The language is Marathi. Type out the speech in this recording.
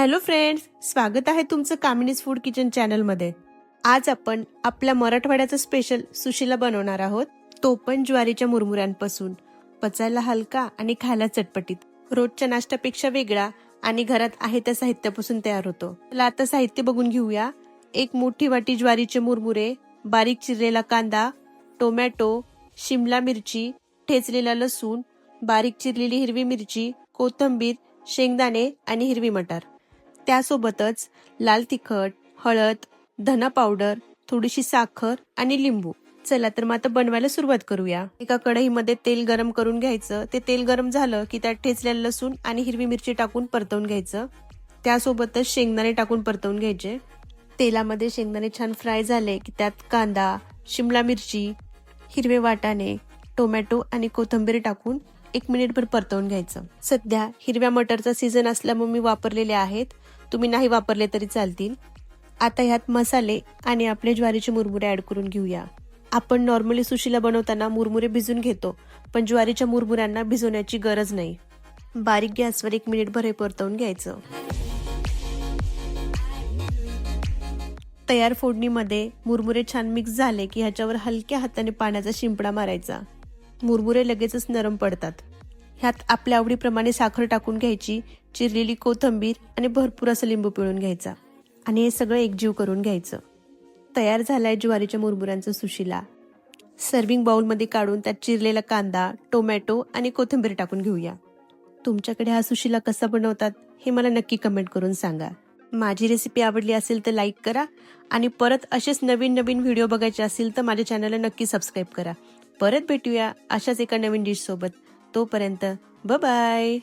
हॅलो फ्रेंड्स स्वागत आहे तुमचं कामिनीज फूड किचन चॅनलमध्ये. आज आपण आपल्या मराठवाड्याचं स्पेशल सुशीला बनवणार आहोत. तो पण ज्वारीच्या मुरमुऱ्यांपासून. पचायला हलका आणि खायला चटपटीत. रोजच्या नाश्त्यापेक्षा वेगळा आणि घरात आहे त्या साहित्यापासून तयार होतो. चला आता साहित्य बघून घेऊया. एक मोठी वाटी ज्वारीचे मुरमुरे बारीक चिरलेला कांदा टोमॅटो शिमला मिरची ठेचलेला लसूण बारीक चिरलेली हिरवी मिरची कोथिंबीर शेंगदाणे आणि हिरवी मटार. त्यासोबतच लाल तिखट हळद धना पावडर थोडीशी साखर आणि लिंबू. चला तर मग आता बनवायला सुरुवात करूया. एका कढईमध्ये तेल गरम करून घ्यायचं. ते तेल गरम झालं की त्यात ठेचलेलं लसूण आणि हिरवी मिरची टाकून परतवून घ्यायचं. त्यासोबतच शेंगदाणे टाकून परतवून घ्यायचे. तेलामध्ये शेंगदाणे छान फ्राय झाले की त्यात कांदा शिमला मिरची हिरवे वाटाणे टोमॅटो आणि कोथंबीर टाकून एक मिनिटभर परतवून घ्यायचं. सध्या हिरव्या मटरचा सीझन असल्यामुळे मी वापरलेले आहेत. तुम्ही नाही वापरले तरी चालतील. आता ह्यात मसाले आणि आपले ज्वारीचे मुरमुरे ऍड करून घेऊया. आपण नॉर्मली सुशीला बनवताना मुरमुरे भिजून घेतो पण ज्वारीच्या मुरमुऱ्यांना भिजवण्याची गरज नाही. बारीक गॅसवर एक मिनिटभर हे परतवून घ्यायचं. तयार फोडणीमध्ये मुरमुरे छान मिक्स झाले की ह्याच्यावर हलक्या हाताने पाण्याचा शिंपडा मारायचा. मुरमुरे लगेचच नरम पडतात. ह्यात आपल्या आवडीप्रमाणे साखर टाकून घ्यायची चिरलेली कोथिंबीर आणि भरपूर असं लिंबू पिळून घ्यायचा. आणि हे सगळं एकजीव करून घ्यायचं. तयार झालाय ज्वारीच्या मुरमुऱ्यांचा सुशिला. सर्विंग बाउलमध्ये काढून त्यात चिरलेला कांदा टोमॅटो आणि कोथिंबीर टाकून घेऊया. तुमच्याकडे हा सुशिला कसा बनवतात हे मला नक्की कमेंट करून सांगा. माझी रेसिपी आवडली असेल तर लाईक करा आणि परत असेच नवीन नवीन व्हिडिओ बघायचे असतील तर माझ्या चॅनलला नक्की सबस्क्राईब करा. परत भेटूया अशाच एका नवीन डिशसोबत तोपर्यंत ब बाय